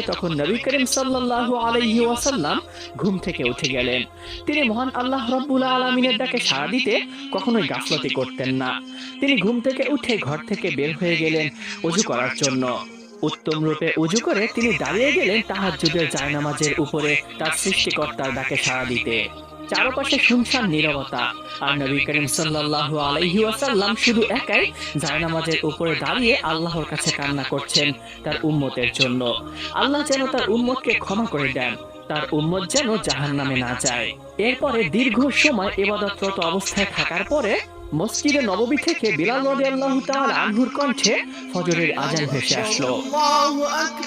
তখন নবী করিম সাল্লাল্লাহু আলাইহি ওয়াসাল্লাম ঘুম থেকে উঠে গেলেন। তিনি মহান আল্লাহ রব্বুল আলমিনের ডাকে সাড়া দিতে কখনোই গাফলতি করতেন না। তিনি ঘুম থেকে উঠে ঘর থেকে বের হয়ে গেলেন অজু করার জন্য। উত্তম রূপে উজু করে তিনি দাঁড়িয়ে গেলেন যুগের জায়নামাজের উপরে তার সৃষ্টিকর্তার ডাকে সাড়া দিতে। চারপাশে শুনশান নীরবতা। আর নবী করিম সাল্লাল্লাহু আলাইহি ওয়াসাল্লাম শুধু একাই জায়নামাজের উপরে দাঁড়িয়ে আল্লাহর কাছে কান্না করছেন তার উম্মতের জন্য। আল্লাহ যেন তার উম্মতকে ক্ষমা করে দেন, তার উম্মত যেন জাহান্নামে না যায়। এরপরে দীর্ঘ সময় ইবাদতরত অবস্থায় থাকার পরে মসজিদে নববী থেকে বিলাল রাদিয়াল্লাহু তাআলা আনহুর কণ্ঠে ফজরের আজান ভেসে আসলো।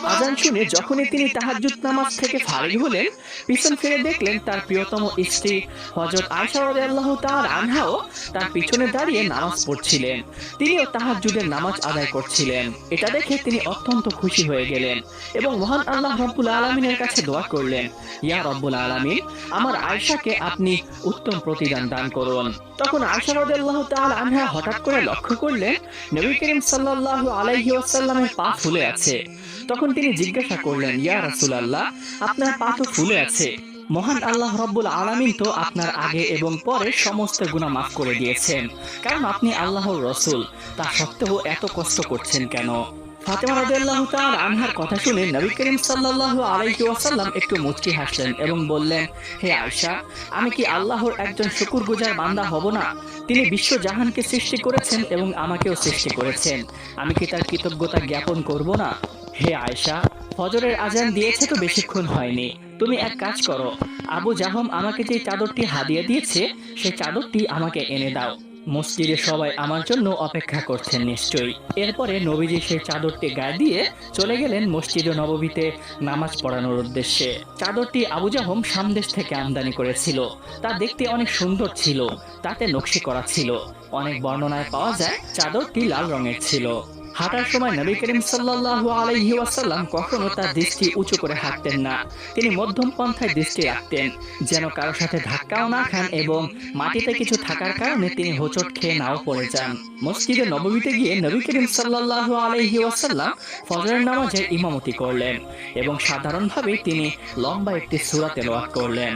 আজান শুনে যখনই তিনি তাহাজ্জুদ নামাজ থেকে ফারিগ হলেন পিছন ফিরে দেখলেন তার প্রিয়তম স্ত্রী হযরত আয়েশা রাদিয়াল্লাহু তাআলা আনহাও তার পিছনে দাঁড়িয়ে নামাজ পড়ছিলেন। তিনিও তাহাজ্জুদের নামাজ আদায় করছিলেন। এটা দেখে তিনি অত্যন্ত খুশি হয়ে গেলেন এবং মহান আল্লাহ রাব্বুল আলামিনের কাছে দোয়া করলেন ইয়া রব্বুল আলামিন আমার আয়েশাকে আপনি উত্তম প্রতিদান দান করুন। তখন আয়েশা রাদিয়াল্লাহু আনহা হঠাৎ করে লক্ষ্য করলেন নবী করিম সাল্লাল্লাহু আলাইহি ওয়াসাল্লামের পা ফুলে আছে। তখন তিনি জিজ্ঞাসা করলেন, ইয়া রাসূলুল্লাহ, আপনার পা তো ফুলে আছে। মহান আল্লাহ রব্বুল আলামিন তো আপনার আগে এবং পরে সমস্ত গুণা মাফ করে দিয়েছেন। কারণ আপনি আল্লাহর রসুল। তা সত্ত্বেও এত কষ্ট করছেন কেন? ফাতেমা রাদিয়াল্লাহু তাআলা আনহার কথা শুনে নবী করিম সাল্লাল্লাহু আলাইহি ওয়াসাল্লাম একটু মুচকি হাসলেন এবং বললেন, হে আয়েশা, আমি কি আল্লাহর একজন শুকরগুজার বান্দা হব না? তিনি বিশ্ব জাহানকে সৃষ্টি করেছেন এবং আমাকেও সৃষ্টি করেছেন। আমি কি তার কৃতজ্ঞতা জ্ঞাপন করব না? হে আয়েশা, ফজরের আজান দিয়েছে তো বেশিক্ষণ হয়নি। তুমি এক কাজ করো, আবু জাহম আমাকে যে চাদরটি হাদিয়ে দিয়েছে, সেই চাদরটি আমাকে এনে দাও। মসজিদে সবাই আমার জন্য অপেক্ষা করছেন নিশ্চয়ই। এরপরে নবীজি সেই চাদরটি গায়ে দিয়ে চলে গেলেন মসজিদে নববীতে নামাজ পড়ানোর উদ্দেশ্যে। চাদরটি আবু জাহম সামদেশ থেকে আমদানি করেছিল। তা দেখতে অনেক সুন্দর ছিল, তাতে নকশি করা ছিল। অনেক বর্ণনায় পাওয়া যায়, চাদরটি লাল রঙের ছিল। হাঁটার সময় নবী করিম সাল্লাল্লাহু আলাইহি ওয়াসাল্লাম কখনো তার দৃষ্টি উঁচু করে হাঁটতেন না। তিনি মধ্যম পন্থায় দৃষ্টি রাখতেন, যেন কারও সাথে ধাক্কাও না খান এবং মাটিতে কিছু থাকার কারণে তিনি হোঁচট খেয়ে নাও পড়ে যান। মসজিদে নববীতে গিয়ে নবী করিম সাল্লাল্লাহু আলাইহি ওয়াসাল্লাম ফজরের নামাজে ইমামতি করলেন এবং সাধারণভাবেই তিনি লম্বা একটি সূরা তেলাওয়াত করলেন।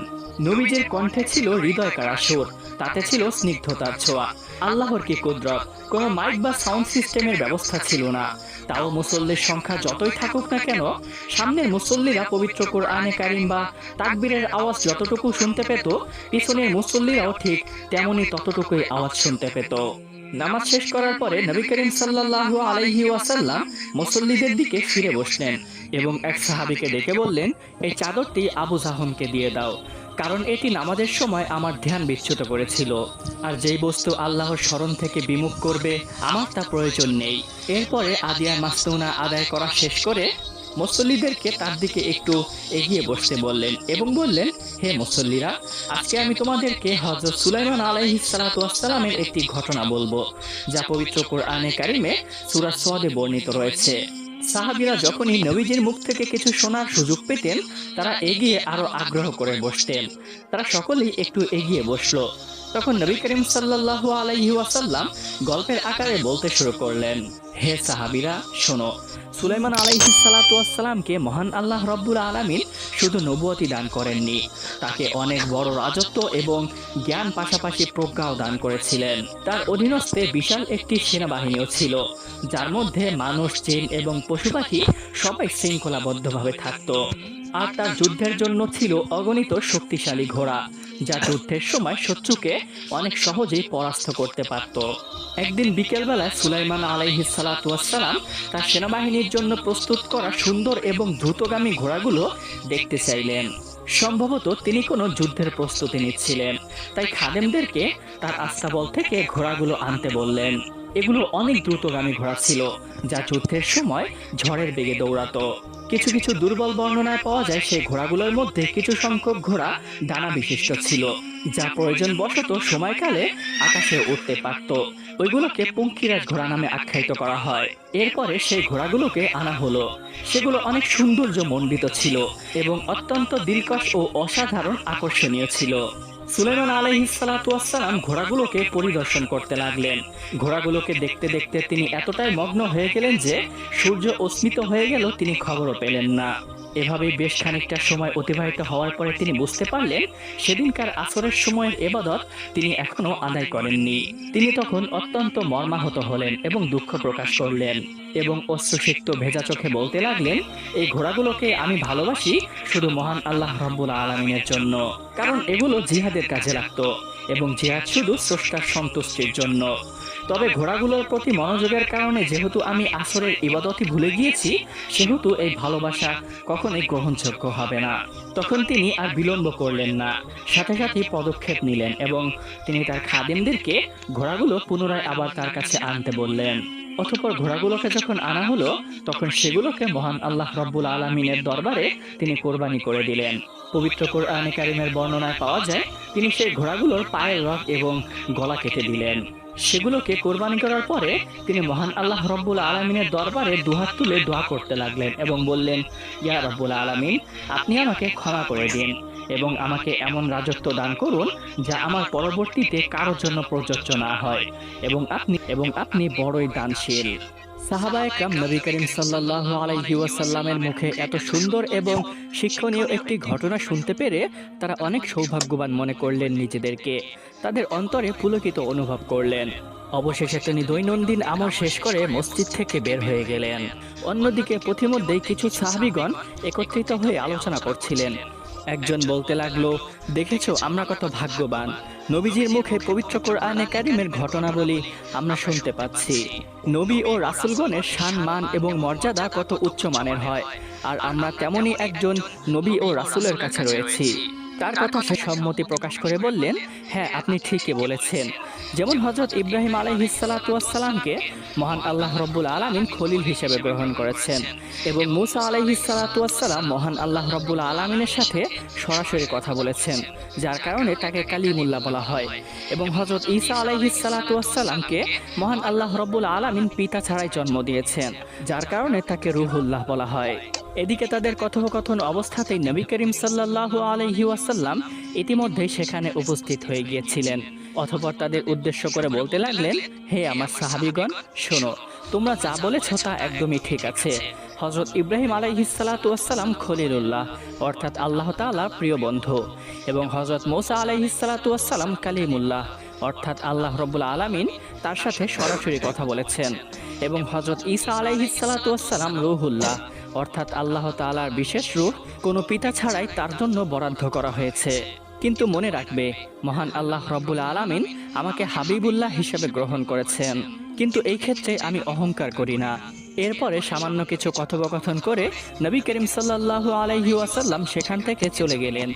নবীজের কণ্ঠে ছিল হৃদয় কারা সুর তাতে ছিল স্নিগ্ধতার ছোঁয়া। আল্লাহর কি কুদরত? কোনো মাইক বা সাউন্ড সিস্টেমের ব্যবস্থা ছিল না। তাও মুসল্লির সংখ্যা যতই থাকুক না কেন সামনের মুসল্লিরা পবিত্র কোরআনে কারিম বা তাকবীরের আওয়াজ যতটুকু শুনতে পেত, পিছনের মুসল্লিরাও ঠিক তেমনি ততটুকুই আওয়াজ শুনতে পেত। নামাজ শেষ করার পরে নবী করিম সাল্লাল্লাহু আলাইহি ওয়াসাল্লাম মুসল্লিদের দিকে ফিরে বসলেন এবং এক সাহাবীকে ডেকে বললেন, এই চাদরটি আবু জাহমকে দিয়ে দাও। কারণ এটি নামাজের সময় আমার ধ্যান বিচ্যুত করেছিল। আর যেই বস্তু আল্লাহর স্মরণ থেকে বিমুখ করবে, আমার তা প্রয়োজন নেই। এরপরে আদিয়া মাসনুনা আদায় করা শেষ করে মুসল্লিদেরকে তার দিকে একটু এগিয়ে বসতে বললেন এবং বললেন, হে মুসল্লিরা, আজকে আমি তোমাদেরকে হযরত সুলাইমান আলাইহিস সালাতু ওয়াসসালামের একটি ঘটনা বলব, যা পবিত্র কোরআনে কারিমে সূরা সওয়াদে বর্ণিত রয়েছে। সাহাবীরা যখনই নবীজির মুখ থেকে কিছু শোনার সুযোগ পেতেন, তারা এগিয়ে আরও আগ্রহ করে বসতেন। তারা সকলেই একটু এগিয়ে বসল। তখন নবী করিম সাল্লাল্লাহু আলাইহি ওয়াসাল্লাম গল্পের আকারে বলতে শুরু করলেন, হে সাহাবীরা, শোনো, সুলাইমান আলাইহিস সালাতু ওয়াসসালামকে মহান আল্লাহ রব্বুল আলামিন শুধু নবুয়তি দান করেননি। তাকে অনেক বড় রাজত্ব এবং জ্ঞান পাশাপাশি প্রজ্ঞাও দান করেছিলেন। তার অধীনস্থে বিশাল একটি সেনাবাহিনীও ছিল, যার মধ্যে মানুষ, জিন এবং পশু পাখি সবাই শৃঙ্খলাবদ্ধভাবে থাকতো। আর তার যুদ্ধের জন্য ছিল অগণিত শক্তিশালী ঘোড়া। যা যুদ্ধের সময় শত্রুকে অনেক সহজেই পরাস্ত করতে পারত। একদিন বিকেলবেলায় সুলাইমান আলাইহি সালাতাম তার সেনাবাহিনীর জন্য প্রস্তুত করা সুন্দর এবং দ্রুতগামী ঘোড়াগুলো দেখতে চাইলেন। সম্ভবত তিনি কোনো যুদ্ধের প্রস্তুতি নিচ্ছিলেন, তাই খাদেমদেরকে তার আস্তাবল থেকে ঘোড়াগুলো আনতে বললেন। এগুলো অনেক দ্রুতগামী ঘোড়া ছিল, যা যুদ্ধের সময় ঝড়ের বেগে দৌড়াতো। কিছু কিছু দুর্বল বর্ণনায় পাওয়া যায় সেই ঘোড়াগুলোর মধ্যে কিছু সংখ্যক ঘোড়া ডানা বিশিষ্ট ছিল, যা প্রয়োজন বশত সময়কালে আকাশে উঠতে পারত। ওইগুলোকে পঙ্কিরাজ ঘোড়া নামে আখ্যায়িত করা হয়। এরপরে সেই ঘোড়াগুলোকে আনা হলো। সেগুলো অনেক সৌন্দর্য মণ্ডিত ছিল এবং অত্যন্ত দিলকশ ও অসাধারণ আকর্ষণীয় ছিল। সুলাইমান আলহিসালাম ঘোড়াগুলোকে পরিদর্শন করতে লাগলেন। ঘোড়াগুলোকে দেখতে দেখতে তিনি এতটাই মগ্ন হয়ে গেলেন যে সূর্য অস্মিত হয়ে গেল, তিনি খবরও পেলেন না। এভাবেই বেশ খানিকটা সময় অতিবাহিত হওয়ার পরে তিনি বুঝতে পারলেন সেদিনকার আসরের সময়ের এবাদত তিনি এখনও আদায় করেননি। তিনি তখন অত্যন্ত মর্মাহত হলেন এবং দুঃখ প্রকাশ করলেন এবং অশ্রুসিক্ত ভেজা চোখে বলতে লাগলেন, এই ঘোড়াগুলোকে আমি ভালোবাসি শুধু মহান আল্লাহ রব্বুল আলমিনের জন্য, কারণ এগুলো জিহাদের কাজে লাগতো এবং জিহাদ শুধু স্রষ্টার সন্তুষ্টির জন্য। তবে ঘোড়াগুলোর প্রতি মনোযোগের কারণে যেহেতু আমি আসরের ইবাদতই ভুলে গিয়েছি, সেহেতু এই ভালোবাসা কখনোই গ্রহণযোগ্য হবে না। তখন তিনি আর বিলম্ব করলেন না। সাথে সাথে পদক্ষেপ নিলেন এবং তিনি তার খাদেমদেরকে ঘোড়াগুলো পুনরায় আবার তার কাছে আনতে বললেন। অতঃপর ঘোড়াগুলোকে যখন আনা হলো, তখন সেগুলোকে মহান আল্লাহ রব্বুল আলমিনের দরবারে তিনি কোরবানি করে দিলেন। পবিত্র কোরআনে কারিমের বর্ণনায় পাওয়া যায়, তিনি সেই ঘোড়াগুলোর পায়ের রক এবং গলা কেটে দিলেন। সেগুলোকে কোরবানি করার পরে তিনি মহান আল্লাহ রব্বুল আলমিনের দরবারে দুহাত তুলে দোয়া করতে লাগলেন এবং বললেন, ইয়া রব্বুল আলমিন, আপনি আমাকে ক্ষমা করে দিন এবং আমাকে এমন রাজত্ব দান করুন যা আমার পরবর্তীতে কারোর জন্য প্রযোজ্য না হয় এবং আপনি এবং আপনি বড়ই দানশীল। শিক্ষণীয় একটি ঘটনা শুনতে পেরে তারা অনেক সৌভাগ্যবান মনে করলেন নিজেদেরকে। তাদের অন্তরে পুলকিত অনুভব করলেন। অবশেষে তিনি দৈনন্দিন আমল শেষ করে মসজিদ থেকে বের হয়ে গেলেন। অন্যদিকে পথিমধ্যেই কিছু সাহাবিগণ একত্রিত হয়ে আলোচনা করছিলেন। একজন বলতে লাগল, দেখেছ, আমরা কত ভাগ্যবান। নবীজির মুখে পবিত্র কোরআনে কারিমের ঘটনাবলী আমরা শুনতে পাচ্ছি। নবী ও রাসুলগণের সান, মান এবং মর্যাদা কত উচ্চ মানের হয়। আর আমরা তেমনই একজন নবী ও রাসুলের কাছে রয়েছি। তার কথা সে সম্মতি প্রকাশ করে বললেন হ্যাঁ আপনি ঠিকই বলেছেন। যেমন হজরত ইব্রাহিম আলাইহিসালাতামকে মহান আল্লাহ রব্বুল আলমিন খলিল হিসেবে গ্রহণ করেছেন এবং মুসা আলাইহিসালাতাম মহান আল্লাহ রব্বুল আলমিনের সাথে সরাসরি কথা বলেছেন, যার কারণে তাকে কালিমুল্লাহ বলা হয়। এবং হজরত ঈসা আলাইহিসালাতামকে মহান আল্লাহ রব্বুল আলমিন পিতা ছাড়াই জন্ম দিয়েছেন, যার কারণে তাকে রুহুল্লাহ বলা হয়। এদিকে তাদের কথোপকথন অবস্থাতেই নবী করিম সাল্লাহ আলহি ওয়াসাল্লাম ইতিমধ্যেই সেখানে উপস্থিত হয়ে গিয়েছিলেন। অথবা তাদের উদ্দেশ্য করে বলতে লাগলেন, হে আমার সাহাবিগণ, শোনো, তোমরা যা বলেছ তা একদমই ঠিক আছে। হজরত ইব্রাহিম আলাইহিসালাতুয়াসাল্লাম খলিলুল্লাহ, অর্থাৎ আল্লাহ তাআলার প্রিয় বন্ধু, এবং হজরত মৌসা আলাইহিসালাতুয়াসাল্লাম কালিমুল্লাহ, অর্থাৎ আল্লাহ রব্বুল আলামিন তার সাথে সরাসরি কথা বলেছেন। এবং হজরত ঈসা আলাইহিসালাতুয়াসাল্লাম রুহুল্লাহ অর্থাৎ আল্লাহ তাআলার বিশেষ রূহ কোনো পিতা ছাড়াই তার জন্য বরাদ্দ করা হয়েছে। কিন্তু মনে রাখবে, মহান আল্লাহ রব্বুল আলামিন আমাকে হাবিবুল্লাহ হিসেবে গ্রহণ করেছেন। কিন্তু এই ক্ষেত্রে আমি অহংকার করি না। এরপরে সামান্য কিছু কথোপকথন করে নবী করিম সাল্লাল্লাহু আলাইহি সেখান থেকে চলে গেলেন।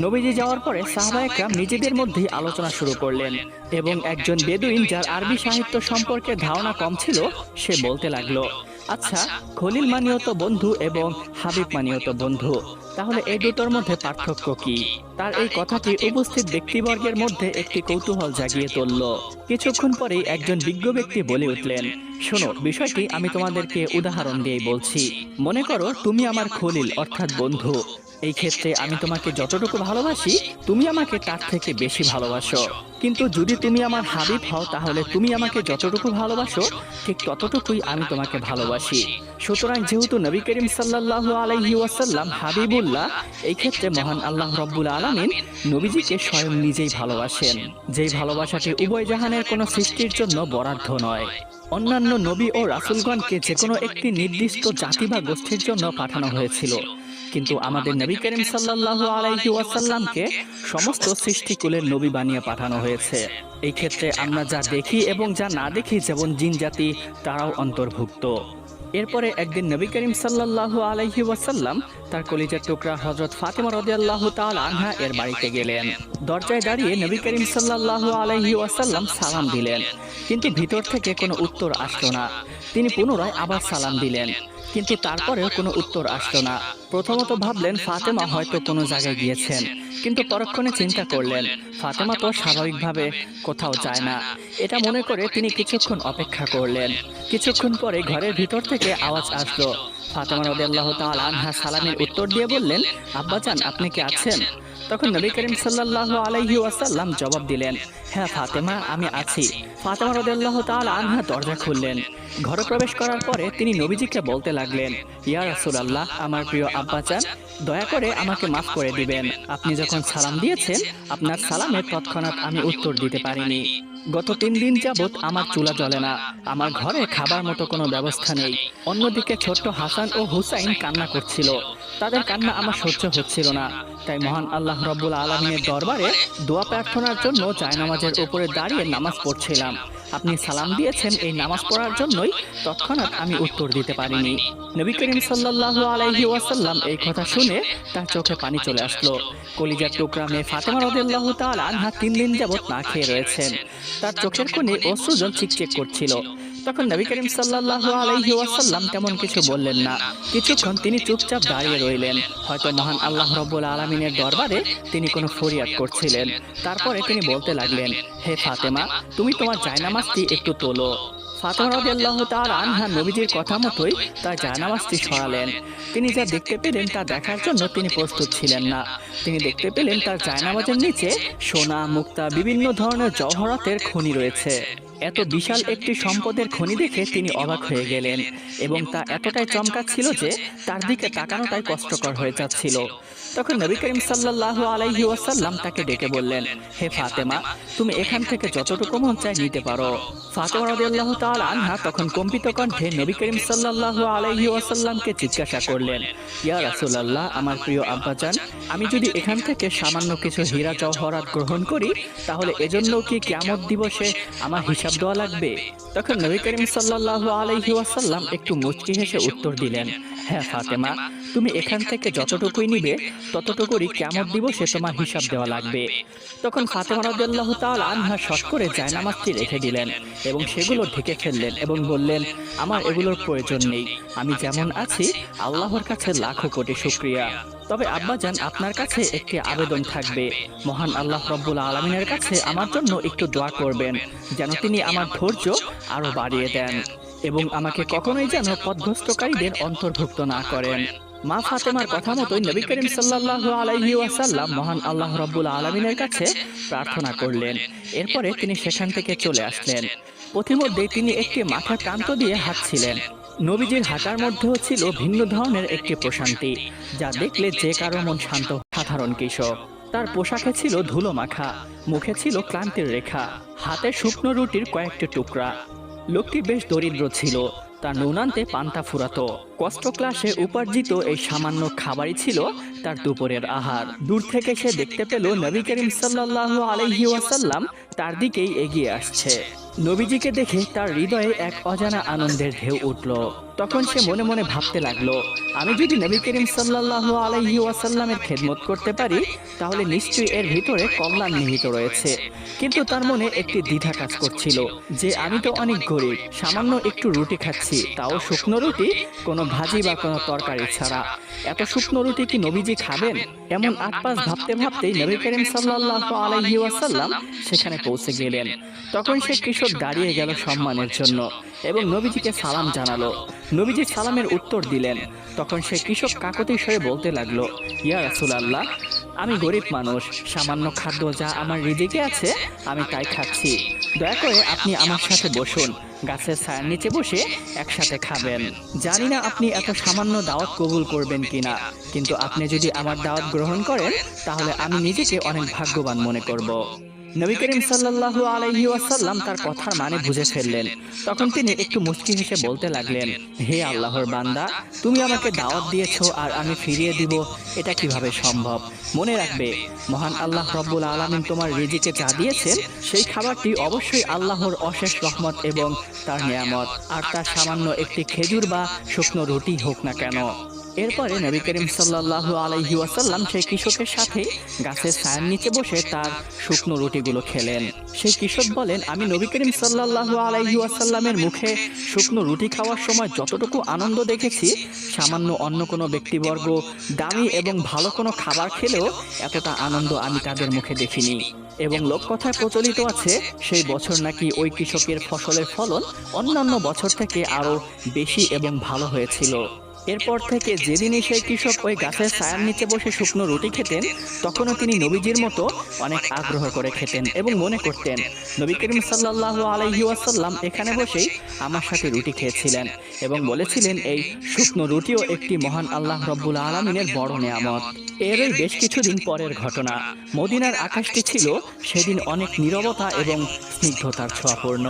নবীজি যাওয়ার পরে সাহাবা নিজেদের মধ্যেই আলোচনা শুরু করলেন এবং একজন বেদুইন যার আরবি সাহিত্য সম্পর্কে ধারণা কম ছিল, সে বলতে লাগল আচ্ছা খলিল মানিও তো বন্ধু এবং হাবিব মানিও তো বন্ধু। তাহলে এই দুটোর মধ্যে পার্থক্য কি? তার এই কথাটি উপস্থিত ব্যক্তিবর্গের মধ্যে একটি কৌতূহল জাগিয়ে তুলল। কিছুক্ষণ পরেই একজন বিজ্ঞ ব্যক্তি বলে উঠলেন শোনো বিষয়টি আমি তোমাদেরকে উদাহরণ দিয়ে বলছি। মনে করো তুমি আমার খলিল অর্থাৎ বন্ধু। এই ক্ষেত্রে আমি তোমাকে যতটুকু ভালোবাসি তুমি আমাকে তার থেকে বেশি ভালোবাসো। কিন্তু যদি তুমি আমার হাবিব হও, তাহলে তুমি আমাকে যতটুকু ভালোবাসো, ঠিক ততটুকুই আমি তোমাকে ভালোবাসি। সুতরাং যেহেতু নবী করিম সাল্লাহ আলাইহি ওয়াসাল্লাম হাবিবুল্লাহ, এই ক্ষেত্রে মহান আল্লাহ রব্বুল আলমিন নবীজিকে স্বয়ং নিজেই ভালোবাসেন, যেই ভালোবাসাটি উভয় জাহানের কোনো সৃষ্টির জন্য বরাদ্দ নয়। অন্যান্য নবী ও রাসুলগণকে যে কোনো একটি নির্দিষ্ট জাতি বা গোষ্ঠীর জন্য পাঠানো হয়েছিল। কিন্তু আমাদের নবী করিম সাল্লাল্লাহু আলাইহি ওয়াসাল্লামকে সমস্ত সৃষ্টিকুলের নবী বানিয়ে পাঠানো হয়েছে। এই ক্ষেত্রে আমরা যা দেখি এবং যা না দেখি যেমন জিন জাতি তারাও অন্তর্ভুক্ত। এরপরে একদিন নবী করিম সাল্লাল্লাহু আলাইহি ওয়াসাল্লাম তার কলিজার টুকরা হজরত ফাতেমা রাদিয়াল্লাহু তাআলা আনহা এর বাড়িতে গেলেন। দরজায় দাঁড়িয়ে নবী করিম সাল্লাল্লাহু আলাইহি ওয়াসাল্লাম সালাম দিলেন। কিন্তু ভিতর থেকে কোনো উত্তর আসলো না। তিনি পুনরায় আবার সালাম দিলেন। কিন্তু তারপরেও কোনো উত্তর আসলো না। প্রথমত ভাবলেন ফাতেমা হয়তো কোনো জায়গায় গিয়েছেন, কিন্তু পরক্ষণে চিন্তা করলেন, ফাতেমা তো স্বাভাবিকভাবে কোথাও যায় না। এটা মনে করে তিনি কিছুক্ষণ অপেক্ষা করলেন। কিছুক্ষণ পরে ঘরের ভিতর থেকে আওয়াজ আসলো। ফাতেমা রাদিয়াল্লাহু তাআলা আনহা সালামের উত্তর দিয়ে বললেন, আব্বাজান, আপনি কি আছেন? তখন নবী করিম সাল্লাল্লাহু আলাইহি ওয়াসাল্লাম জবাব দিলেন হ্যাঁ ফাতেমা, আমি আছি। ফাতেমা রাদিয়াল্লাহু তাআলা আনহা দরজা খুললেন। ঘরে প্রবেশ করার পরে তিনি নবীজিকে বলতে লাগলেন, ইয়া রাসূলুল্লাহ, আমার প্রিয় আব্বাজান, দয়া করে আমাকে মাফ করে দিবেন। আপনি যখন সালাম দিয়েছেন, আপনার সালামে তৎক্ষণাৎ আমি উত্তর দিতে পারিনি। গত তিন দিন যাবৎ আমার চুলা জ্বলে না, আমার ঘরে খাবার মতো কোনো ব্যবস্থা নেই। অন্যদিকে ছোট্ট হাসান ও হুসাইন কান্না করছিল। তাদের কান্না আমার সহ্য হচ্ছিল না। তাই মহান আল্লাহ রব্বুল আলমিনের দরবারে দোয়া প্রার্থনার জন্য জায়নামাজের উপরে দাঁড়িয়ে নামাজ পড়ছিলাম। আপনি সালাম দিয়েছেন এই নামাজ পড়ার জন্যই, তৎক্ষণাৎ আমি উত্তর দিতে পারিনি। নবী করিম সাল্লাল্লাহু আলাইহি ওয়াসাল্লাম এই কথা শুনে তার চোখে পানি চলে আসলো। কলিজার টুকরা মেয়ে ফাতেমা রাদিয়াল্লাহু তাআলা আনহা তিন দিন যাবত না খেয়ে রয়েছেন। তার চোখের কোণে অশ্রুজন চিকচিক করছিল। তখন নবী করিম সাল্লাল্লাহু আলাইহি ওয়াসাল্লাম তেমন কিছু বললেন না। কিছুক্ষণ তিনি চুপচাপ দাঁড়িয়ে রইলেন। হয়তো মহান আল্লাহ রব্বুল আলমিনের দরবারে তিনি কোনো ফরিয়াদ করছিলেন। তারপরে তিনি বলতে লাগলেন, হে ফাতেমা, তুমি তোমার জায়নামাজটি একটু তোলো। তাআলা আনহা নবীজির কথা মতোই তার জায়নামাজটি সরালেন। তিনি যা দেখতে পেলেন তা দেখার জন্য তিনি প্রস্তুত ছিলেন না। তিনি দেখতে পেলেন তার জায়নামাজের নিচে সোনা, মুক্তা, বিভিন্ন ধরনের জওহরাতের খনি রয়েছে। এত বিশাল একটি সম্পদের খনি দেখে তিনি অবাক হয়ে গেলেন এবং তা এতটাই চমকাচ্ছিল যে তার দিকে তাকানোটাই কষ্টকর হয়ে যাচ্ছিল। তখন নবী করিম সাল্লাল্লাহু আলাইহি ওয়াসাল্লাম তাকে ডেকে বললেন, হে ফাতেমা, তুমি এখান থেকে যতটুকু মন চায় নিতে পারো। ফাতেমা আনহা তখন কম্পিত কণ্ঠে নবী করিম আলাইহি ওয়াসাল্লামকে জিজ্ঞাসা করলেন, ইয়া আমার প্রিয় আমি যদি এখান থেকে সামান্য কিছু হীরা জওহরাত গ্রহণ করি, তাহলে এজন্য কি কিয়ামত দিবসে আমার হিসাব দেওয়া লাগবে? তখন নবী করিম সাল্লাল্লাহু আলাইহি ওয়াসাল্লাম একটু মুচকি হেসে উত্তর দিলেন হ্যাঁ ফাতেমা তুমি এখান থেকে যতটুকুই নিবে ততটুকুই কিয়ামত দিবসে তোমার হিসাব দেওয়া লাগবে। তখন ফাতেমা রাদিয়াল্লাহু তাআলা আনহা শট করে জায়নামাজটি রেখে দিলেন এবং সেগুলো ঢেকে ফেললেন এবং বললেন আমার এগুলোর প্রয়োজন নেই। আমি যেমন আছি আল্লাহর কাছে লাখো কোটি শুকরিয়া। তবে আব্বাজান আপনার কাছে একটি আবেদন থাকবে। মহান আল্লাহ রব্বুল আলমিনের কাছে আমার জন্য একটু দোয়া করবেন যেন তিনি আমার ধৈর্য আরও বাড়িয়ে দেন এবং আমাকে কখনোই যেন পথভ্রষ্টকারীদের অন্তর্ভুক্ত না করেন মা ফাতেমার কথা মতোই নবী করিম আলাইহি ওয়াসাল্লাম মহান আল্লাহ রব্বুল আলমিনের কাছে প্রার্থনা করলেন। এরপরে তিনি সেখান থেকে চলে আসলেন। পথিমধ্যে তিনি একটি মাথার প্রান্ত দিয়ে হাঁটছিলেন। নবীজির হাঁটার মধ্যেও ছিল ভিন্ন ধরনের একটি প্রশান্তি, যা দেখলে যে কারও মন শান্ত সাধারণ কৃষক, তার পোশাকে ছিল ধুলো মাখা, মুখে ছিল ক্লান্তির রেখা, হাতে শুকনো রুটির কয়েকটি টুকরা। লোকটি বেশ দরিদ্র ছিল তার নুনান্তে পান্তা ফুরাতো। কষ্ট ক্লাসে উপার্জিত এই সামান্য খাবারই ছিল তার দুপুরের আহার। দূর থেকে সে দেখতে পেল নবী করিম সাল্লাহ আলহি ওয়াসাল্লাম তার দিকেই এগিয়ে আসছে। নবীজিকে দেখে তার হৃদয়ে এক অজানা আনন্দের ঢেউ উঠল। তখন সে মনে মনে ভাবতে লাগল, আমি যদি নবী করিম সাল্লাল্লাহু আলাইহি ওয়াসাল্লামের খেদমত করতে পারি, তাহলে নিশ্চয়ই এর ভিতরে কল্যাণ নিহিত রয়েছে। কিন্তু তার মনে একটি দ্বিধা কাজ করছিল, যে আমি তো অনেক গরিব, সামান্য একটু রুটি খাচ্ছি, তাও শুকনো রুটি, কোনো ভাজি বা কোনো তরকারি ছাড়া। এত শুকনো রুটি কি নবীজি খাবেন? এমন আটপাস ভাবতে ভাবতেই নবী করিম সাল্লাল্লাহু আলাইহি ওয়াসাল্লাম সেখানে পৌঁছে গেলেন। তখন সে কিশোর দাঁড়িয়ে গেল সম্মানের জন্য। এবং নবীজিকে সালাম জানালো। নবীজি সালামের উত্তর দিলেন। তখন সে কৃষক কাকতি স্বরে বলতে লাগল, ইয়া রাসূলুল্লাহ, আমি গরিব মানুষ, সামান্য খাদ্য যা আমার রিজিকে আছে, আমি তাই খাচ্ছি। দয়া করে আপনি আমার সাথে বসুন, গাছের ছায়ার নিচে বসে একসাথে খাবেন। জানি না আপনি এত সামান্য দাওয়াত কবুল করবেন কিনা, কিন্তু আপনি যদি আমার দাওয়াত গ্রহণ করেন, তাহলে আমি নিজেকে অনেক ভাগ্যবান মনে করব। নবী করিম সাল্লাল্লাহু আলাইহি ওয়াসাল্লাম তার কথার মানে বুঝে ফেললেন। তখন তিনি একটু মুচকি হেসে বলতে লাগলেন, হে আল্লাহর বান্দা, তুমি আমাকে দাওয়াত দিয়েছ আর আমি ফিরিয়ে দিব। এটা কীভাবে সম্ভব? মনে রাখবে, মহান আল্লাহ রব্বুল আলামিন তোমার রিজিকে যা দিয়েছেন, সেই খাবারটি অবশ্যই আল্লাহর অশেষ রহমত এবং তার নিয়ামত। আর তার সামান্য একটি খেজুর বা শুকনো রুটি হোক না কেন। এরপরে নবী করিম সাল্লাল্লাহু আলাইহি ওয়াসাল্লাম সেই কৃষকের সাথে গাছের ছায়ার নিচে বসে তার শুকনো রুটিগুলো খেলেন। সেই কৃষক বলেন, আমি নবী করিম সাল্লাল্লাহু আলাইহি ওয়াসাল্লামের মুখে শুকনো রুটি খাওয়ার সময় যতটুকু আনন্দ দেখেছি, সামান্য অন্য কোনো ব্যক্তিবর্গ, দামি এবং ভালো কোনো খাবার খেলেও এতটা আনন্দ আমি তাদের মুখে দেখিনি। এবং লোককথায় প্রচলিত আছে, সেই বছর নাকি ওই কৃষকের ফসলের ফলন অন্যান্য বছর থেকে আরও বেশি এবং ভালো হয়েছিল। এরপর থেকে যেদিনই সেই কৃষক ওই গাছের ছায়ার নিচে বসে শুকনো রুটি খেতেন, তখনও তিনি নবীজির মতো অনেক আগ্রহ করে খেতেন এবং মনে করতেন, নবী করিম সাল্লাহ আলাইহি ওয়াসাল্লাম এখানে বসেই আমার সাথে রুটি খেয়েছিলেন এবং বলেছিলেন, এই শুকনো রুটিও একটি মহান আল্লাহ রব্বুল আলমিনের বড় নেয়ামত। এরই বেশ কিছুদিন পরের ঘটনা, মদিনার আকাশটি ছিল সেদিন অনেক নীরবতা এবং স্নিগ্ধতার ছোঁয়াপূর্ণ।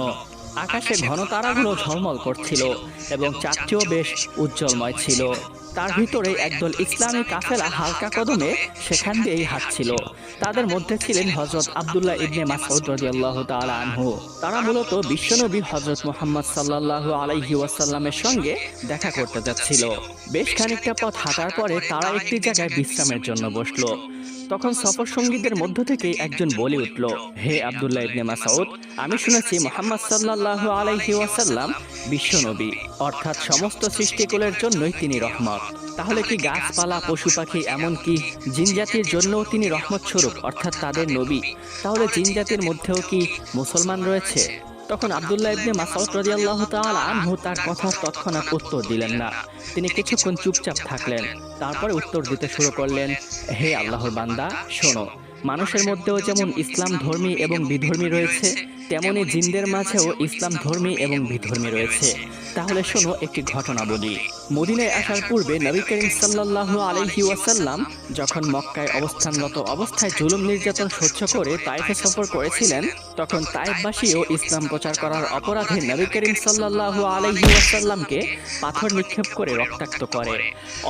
আকাশে ঘন তারাগুলো ঝলমল করছিল এবং চারটিও বেশ উজ্জ্বলময় ছিল। তার ভিতরে একদল ইসলামী কাফেলা হালকা কদমে সেখান দিয়েই হাঁটছিল। তাদের মধ্যে ছিলেন হজরত আব্দুল্লাহ ইবনে মাসউদ রাদিয়াল্লাহু তাআলা আনহু। তারা মূলত বিশ্বনবী হজরত মুহাম্মদ সাল্লাল্লাহু আলাইহি ওয়াসাল্লামের সঙ্গে দেখা করতে যাচ্ছিল। বেশ খানিকটা পথ হাঁটার পরে তারা একটি জায়গায় বিশ্রামের জন্য বসল। তখন সফর সঙ্গীদের মধ্য থেকে একজন বলে উঠল, হে আব্দুল্লাহ ইবনে মাসউদ, আমি শুনেছি মোহাম্মদ সাল্লাল্লাহু আলাইহি ওয়াসাল্লাম বিশ্বনবী অর্থাৎ সমস্ত সৃষ্টিকুলের জন্যই তিনি রহমত। তাহলে কি গাছপালা, পশু পাখি, এমনকি জিনজাতির জন্যও তিনি রহমত স্বরূপ, অর্থাৎ তাদের নবী? তাহলে জিনজাতির মধ্যেও কি মুসলমান রয়েছে? তখন আবদুল্লাহ ইবনে মাসউদ রাদিয়াল্লাহু তাআলা আনহু তার কথার তৎক্ষণাৎ উত্তর দিলেন না। তিনি কিছুক্ষণ চুপচাপ থাকলেন। তারপরে উত্তর দিতে শুরু করলেন, হে আল্লাহর বান্দা, শোনো মানুষের মধ্যেও যেমন ইসলাম ধর্মী এবং বিধর্মী রয়েছে, তেমনি জিনদের মাঝেও ইসলাম ধর্মী এবং বিধর্মী রয়েছে। তাহলে শোনো একটি ঘটনা বলি। মদিনায় আসার পূর্বে নবী করিম সাল্লাল্লাহু আলাইহি ওয়াসাল্লাম যখন মক্কায় অবস্থানরত অবস্থায় জুলুম নির্যাতন সহ্য করে তাইফে সফর করেছিলেন, তখন তাইফবাসীও ইসলাম প্রচার করার অপরাধে নবী করিম সাল্লাল্লাহু আলাইহি ওয়াসাল্লামকে পাথর নিক্ষেপ করে রক্তাক্ত করে।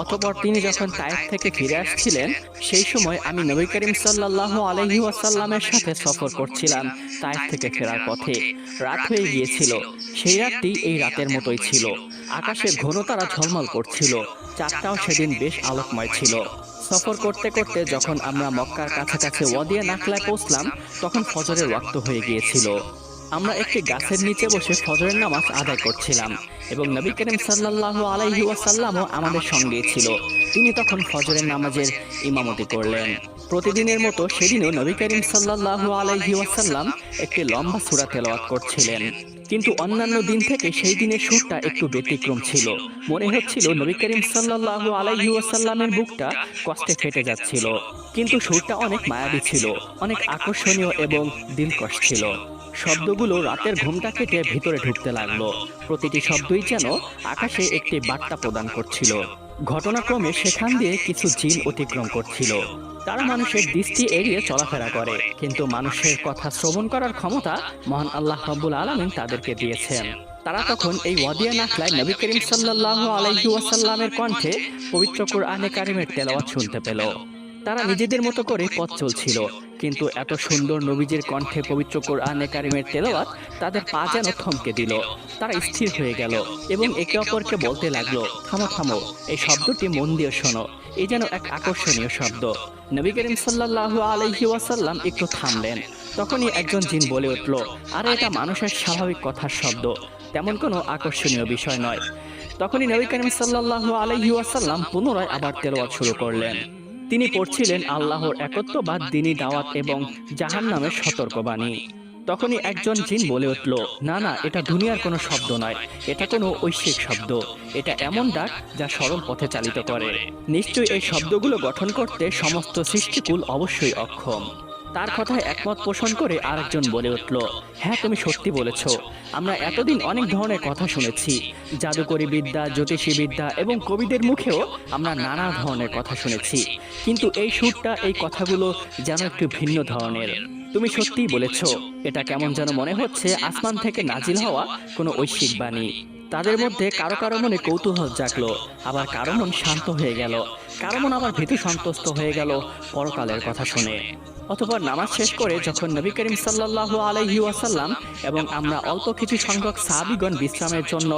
অতপর তিনি যখন তাইফ থেকে ফিরে আসছিলেন, সেই সময় আমি নবী করিম সাল্লাল্লাহু আলাইহি ওয়াসাল্লামের সাথে সফর করছিলাম। তাইফ থেকে ফেরার পথে রাত হয়ে গিয়েছিল। সেই রাতটি এই রাতের মতোই ছিল। আকাশে ঘন তারা ঝলমল করছিল। চারটাও সেদিন বেশ আলোকময় ছিল। সফর করতে করতে যখন আমরা মক্কার কাছাকাছি ওয়াদিয়া নাকলায় পৌঁছলাম তখন ফজরের ওয়াক্ত হয়ে গিয়েছিল। আমরা একটি গাছের নিচে বসে ফজরের নামাজ আদায় করছিলাম। এবং নবী করিম সাল্লাল্লাহু আলাইহি ওয়াসাল্লামও আমাদের সঙ্গে ছিল তিনি তখন ফজরের নামাজের ইমামতি করলেন প্রতিদিনের মতো সেদিনও নবী করিম সাল্লাল্লাহু আলাইহি ওয়াসাল্লাম একটি লম্বা সূরা তেলাওয়াত করছিলেন। কিন্তু অন্যান্য দিন থেকে সেই দিনের সুরটা একটু ব্যতিক্রম ছিল। মনে হচ্ছিল নবী করিম সাল্লাল্লাহু আলাইহি ওয়াসাল্লামের বুকটা কষ্টে ফেটে যাচ্ছিল। কিন্তু সুরটা অনেক মায়াবী ছিল, অনেক আকর্ষণীয় এবং দিলকশ ছিল। শব্দগুলো রাতের ঘুমটা কেটে ভিতরে ঢুকতে লাগল। প্রতিটি শব্দই যেন আকাশে একটি বার্তা প্রদান করছিল। ঘটনাক্রমে সেখান দিয়ে কিছু জিন অতিক্রম করছিল। তারা মানুষের দৃষ্টি এড়িয়ে চলাফেরা করে, কিন্তু মানুষের কথা শ্রবণ করার ক্ষমতা মহান আল্লাহ রব্বুল আলমিন তাদেরকে দিয়েছেন। তারা তখন এই ওয়াদিয়া নাকলায় নবী করিম সাল্লাল্লাহু আলাইহি ওয়াসাল্লামের কণ্ঠে পবিত্র কোরআনে কারিমের তেলাওয়াত শুনতে পেল। তারা নিজেদের মতো করে পথ চলছিল, কিন্তু এত সুন্দর নবীজির কণ্ঠে পবিত্র কোরআনে কারিমের তেলাওয়াত তাদের পা যেন থমকে দিল। তারা স্থির হয়ে গেল এবং একে অপরকে বলতে লাগল, থামো থামো, এই শব্দটি মন দিয়ে শোনো। এই যেন এক আকর্ষণীয় শব্দ। নবী করিম সাল্লাল্লাহু আলাইহি ওয়াসাল্লাম একটু থামলেন। তখনই একজন জিন বলে উঠল, আরে, এটা মানুষের স্বাভাবিক কথার শব্দ। তেমন কোনো আকর্ষণীয় বিষয় নয়। তখনই নবী করিম সাল্লাল্লাহু আলাইহি ওয়াসাল্লাম পুনরায় আবার তেলাওয়াত শুরু করলেন। তিনি পড়ছিলেন আল্লাহর একত্ববাদ, দিনী দাওয়াত এবং জাহান নামের সতর্কবাণী। তখনই একজন জিন বলে উঠল না না এটা দুনিয়ার কোনো শব্দ নয় এটা কোনো ঐশ্বিক শব্দ এটা এমন ডাক যা সরল পথে চালিত করে। নিশ্চয়ই এই শব্দগুলো গঠন করতে সমস্ত সৃষ্টিকুল অবশ্যই অক্ষম। তার কথায় একমত পোষণ করে আরেকজন বলে উঠল হ্যাঁ তুমি সত্যি বলেছ। আমরা এতদিন অনেক ধরনের কথা শুনেছি জাদুকরী বিদ্যা জ্যোতিষী বিদ্যা এবং কবিদের মুখেও আমরা নানা ধরনের কথা শুনেছি। কিন্তু এই সুরটা এই কথাগুলো যেন একটু ভিন্ন ধরনের তুমি সত্যিই বলেছ, এটা কেমন যেন মনে হচ্ছে আসমান থেকে নাজিল হওয়া কোনো ঐশ্বিক বাণী। তাদের মধ্যে কারও কারও মনে কৌতূহল জাগলো, আবার কারও মন শান্ত হয়ে গেল, কারও মন আবার ভীতু সন্তুষ্ট হয়ে গেল পরকালের কথা শুনে। অথবা নামাজ শেষ করে যখন নবী করিম সাল্লাল্লাহু আলাইহি ওয়াসাল্লাম এবং আমরা অল্প কিছু সংখ্যক সাহাবিগণ বিশ্রামের জন্য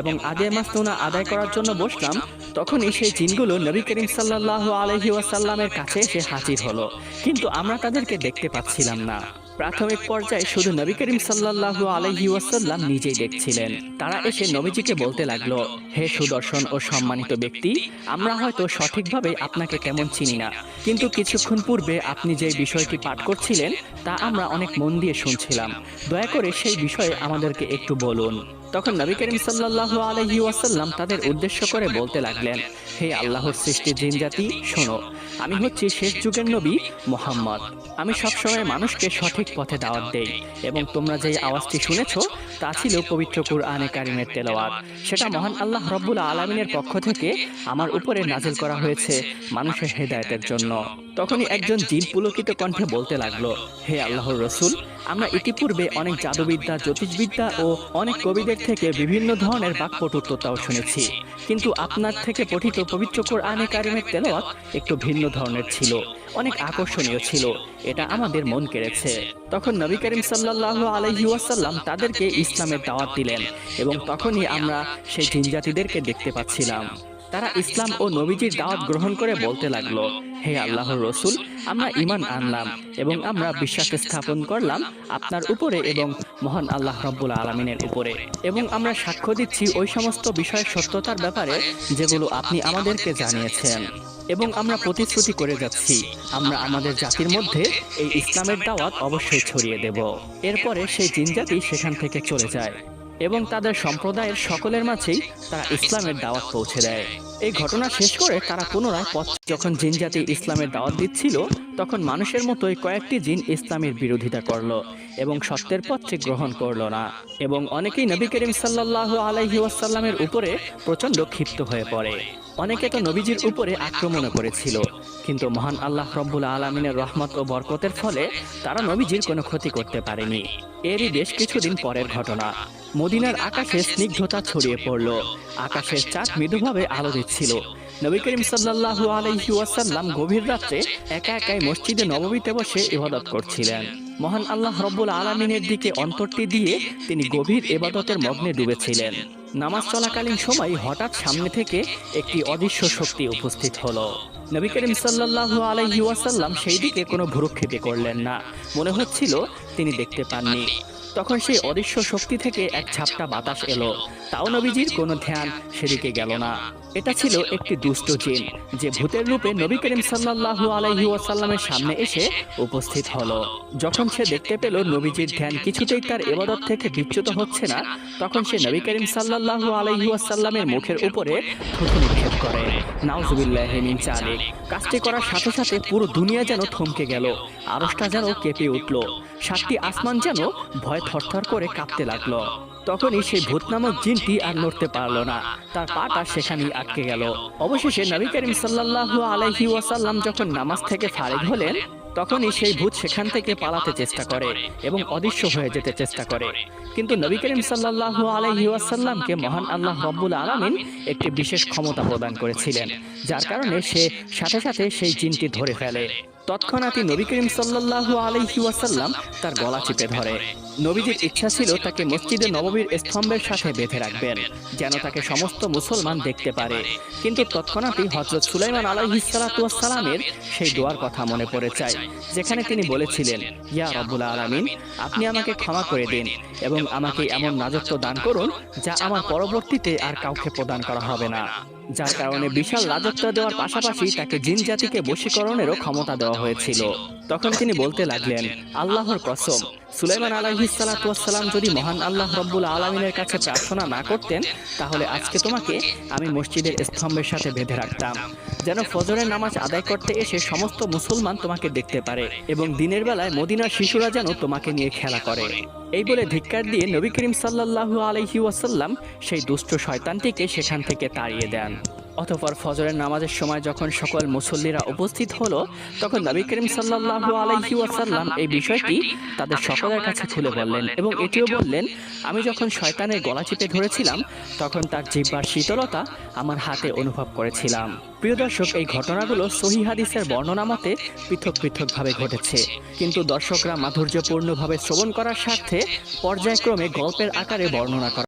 এবং আদে মাসনুনা আদায় করার জন্য বসলাম, তখনই সেই জিনগুলো নবী করিম সাল্লাল্লাহু আলাইহি ওয়াসাল্লামের কাছে এসে হাজির হলো। কিন্তু আমরা তাদেরকে দেখতে পাচ্ছিলাম না। প্রাথমিক পর্যায়ে শুধু নবী করিম সাল্লাল্লাহু আলাইহি ওয়াসাল্লাম নিজেই দেখছিলেন। তারা এসে নবীজিকে বলতে লাগল, হে সুদর্শন ও সম্মানিত ব্যক্তি, আমরা হয়তো সঠিকভাবে আপনাকে তেমন চিনি না, কিন্তু কিছুক্ষণ পূর্বে আপনি যে বিষয়টি পাঠ করছিলেন, তা আমরা অনেক মন দিয়ে শুনছিলাম। দয়া করে সেই বিষয়ে আমাদেরকে একটু বলুন। তখন নবী করিম সাল্লাল্লাহু আলাইহি ওয়াসাল্লাম তাদের উদ্দেশ্য করে বলতে লাগলেন, হে আল্লাহর সৃষ্টি দিন জাতি, শোনো, আমি হচ্ছি শেষ যুগের নবী মোহাম্মদ। আমি সবসময় মানুষকে সঠিক পথে দাওয়াত দেই এবং তোমরা যে আওয়াজটি শুনেছো তা ছিল পবিত্র কুরআনে কারিমের তেলাওয়াত। সেটা মহান আল্লাহ রব্বুল আলমিনের পক্ষ থেকে আমার উপরে নাজিল করা হয়েছে মানুষের হেদায়েতের জন্য। তখনই একজন জিন পুলকিত কণ্ঠে বলতে লাগল হে আল্লাহর রসুল আমরা ইতিপূর্বে অনেক জাদুবিদ্যা জ্যোতিষবিদ্যা ও অনেক কবিদের থেকে বিভিন্ন ধরনের বাক্যটুত্বতাও শুনেছি। কিন্তু আপনার থেকে পঠিত পবিত্র কোরআনে কারিমের তেলাওয়াত একটু ভিন্ন ধরনের ছিল অনেক আকর্ষণীয় ছিল। এটা আমাদের মন কেড়েছে। তখন নবী করিম সাল্লাল্লাহু আলাইহি ওয়াসাল্লাম তাদেরকে ইসলামের দাওয়াত দিলেন এবং তখনই আমরা সেই জিনজাতিদেরকে দেখতে পাচ্ছিলাম। তারা ইসলাম ও নবীজির দাওয়াত গ্রহণ করে বলতে লাগল হে আল্লাহর রসুল আমরা ইমান আনলাম এবং আমরা বিশ্বাস স্থাপন করলাম আপনার উপরে এবং মহান আল্লাহ রব্বুল আলমিনের উপরে। এবং আমরা সাক্ষ্য দিচ্ছি ওই সমস্ত বিষয়ের সত্যতার ব্যাপারে যেগুলো আপনি আমাদেরকে জানিয়েছেন এবং আমরা প্রতিশ্রুতি করে যাচ্ছি, আমরা আমাদের জাতির মধ্যে এই ইসলামের দাওয়াত অবশ্যই ছড়িয়ে দেব। এরপরে সেই জিনজাতি সেখান থেকে চলে যায় এবং তাদের সম্প্রদায়ের সকলের মাঝেই তারা ইসলামের দাওয়াত পৌঁছে দেয়। এই ঘটনা শেষ করে তারা পুনরায় পথ যখন জিন জাতি ইসলামের দাওয়াত দিচ্ছিল, তখন মানুষের মতোই কয়েকটি জিন ইসলামের বিরোধিতা করল। এবং সত্যের পথকে গ্রহণ করল না। এবং অনেকেই নবী করিম সাল্লাহ আলাইহি ওয়াসাল্লামের উপরে প্রচণ্ড ক্ষিপ্ত হয়ে পড়ে। অনেকে তো নবীজির উপরে আক্রমণও করেছিল। কিন্তু মহান আল্লাহ রব্বুল আলমিনের রহমত ও বরকতের ফলে তারা নবীজির কোনো ক্ষতি করতে পারেনি। এরই বেশ কিছুদিন পরের ঘটনা। মদিনার আকাশে স্নিগ্ধতা ছড়িয়ে পড়ল। আকাশের চাঁদ মৃদুভাবে আলো দিচ্ছিল। নবী করিম সাল্লাল্লাহু আলাইহি ওয়াসাল্লাম গভীর রাত্রে একা একাই মসজিদে নববীতে বসে ইবাদত করছিলেন। মহান আল্লাহ রব্বুল আলমিনের দিকে অন্তরটি দিয়ে তিনি গভীর এবাদতের মগ্নে ডুবেছিলেন। নামাজ চলাকালীন সময় হঠাৎ সামনে থেকে একটি অদৃশ্য শক্তি উপস্থিত হলো। নবী করিম সাল্লাল্লাহু আলাইহি ওয়াসাল্লাম সেই দিকে কোনো ভ্রুক্ষেপে করলেন না। মনে হচ্ছিল তিনি দেখতে পাননি। তখন সেই অদৃশ্য শক্তি থেকে এক ঝাপটা বাতাস এলো। তাও নবীজির কোনো ধ্যান সেদিকে গেল না। এটা ছিল একটি দুষ্ট জিন, যে ভূতের রূপে নবী করিম সাল্লাল্লাহু আলাইহি ওয়াসাল্লামের সামনে এসে উপস্থিত হলো। যখন সে দেখতে পেল নবীজির ধ্যান কিছুতেই তার এবাদত থেকে বিচ্যুত হচ্ছে না, তখন সে নবী করিম সাল্লাল্লাহু আলাইহি ওয়াসাল্লামের মুখের উপরে থুতু নিক্ষেপ করে। নাউজুবিল্লাহমিন চালিক কাজটি করার সাথে সাথে পুরো দুনিয়া যেন থমকে গেল। আরশটা যেন কেঁপে উঠল। সাতটি আসমান যেন ভয় থরথর করে কাঁপতে লাগল। তখনই সেই ভূত নামক জিনটি আর নড়তে পারল না। তার পাটা সেখানেই আটকে গেল। অবশেষে নবী করিম সাল্লাল্লাহু আলাইহি ওয়াসাল্লাম যখন নামাজ থেকে ফারিগ হলেন, তখনই সেই ভূত সেখান থেকে পালাতে চেষ্টা করে এবং অদৃশ্য হয়ে যেতে চেষ্টা করে। কিন্তু নবী করিম সাল্লাল্লাহু আলাইহি ওয়াসাল্লামকে মহান আল্লাহ রব্বুল আলামিন একটি বিশেষ ক্ষমতা প্রদান করেছিলেন, যার কারণে সে সাথে সাথে সেই জিনটি ধরে ফেলে। তৎক্ষণাৎই নবী করিম সাল্লাল্লাহু আলাইহি ওয়াসাল্লাম তার গলা চিপে ধরে। নবীজির ইচ্ছা ছিল তাকে মসজিদে নববীর স্তম্ভের সাথে বেঁধে রাখবেন, যেন তাকে সমস্ত মুসলমান দেখতে পারে। কিন্তু তৎক্ষণাৎই হজরত সুলাইমান আলাইহিসসালামের সেই দোয়ার কথা মনে পড়ে যায়, যেখানে তিনি বলেছিলেন, ইয়া রব্বুল আলামিন, আপনি আমাকে ক্ষমা করে দিন এবং আমাকে এমন রাজত্ব দান করুন যা আমার পরবর্তীতে আর কাউকে প্রদান করা হবে না। যার কারণে বিশাল রাজত্ব দেওয়ার পাশাপাশি তাকে জিন জাতিকে বশীকরণেরও ক্ষমতা দেওয়া হয়েছিল। তখন তিনি বলতে লাগলেন আল্লাহর কসম সুলাইমান আলাইহিসালাম যদি মহান আল্লাহ রব্বুল আলমিনের কাছে প্রার্থনা না করতেন তাহলে আজকে তোমাকে আমি মসজিদের স্তম্ভের সাথে বেঁধে রাখতাম যেন ফজরের নামাজ আদায় করতে এসে সমস্ত মুসলমান তোমাকে দেখতে পারে এবং দিনের বেলায় মদিনার শিশুরা যেন তোমাকে নিয়ে খেলা করে। এই বলে ধিক্কার দিয়ে নবী করিম সাল্লাল্লাহু আলাইহি ওয়াসাল্লাম সেই দুষ্ট শয়তানটিকে সেখান থেকে তাড়িয়ে দেন অতঃপর ফজরের নামাজের সময় যখন সকল মুসল্লিরা উপস্থিত হলো, তখন নবী করিম সাল্লাল্লাহু আলাইহি ওয়াসাল্লাম এই বিষয়টি তাদের সকলের কাছে খুলে বললেন এবং এটিও বললেন, আমি যখন শয়তানের গলা চিপে ধরেছিলাম, তখন তার জিহ্বার শীতলতা আমার হাতে অনুভব করেছিলাম। প্রিয় দর্শক, এই ঘটনাগুলো সহি হাদিসের বর্ণনা মতে পৃথক পৃথকভাবে ঘটেছে। কিন্তু দর্শকরা মাধুর্যপূর্ণভাবে শ্রবণ করার স্বার্থে পর্যায়ক্রমে গল্পের আকারে বর্ণনা করা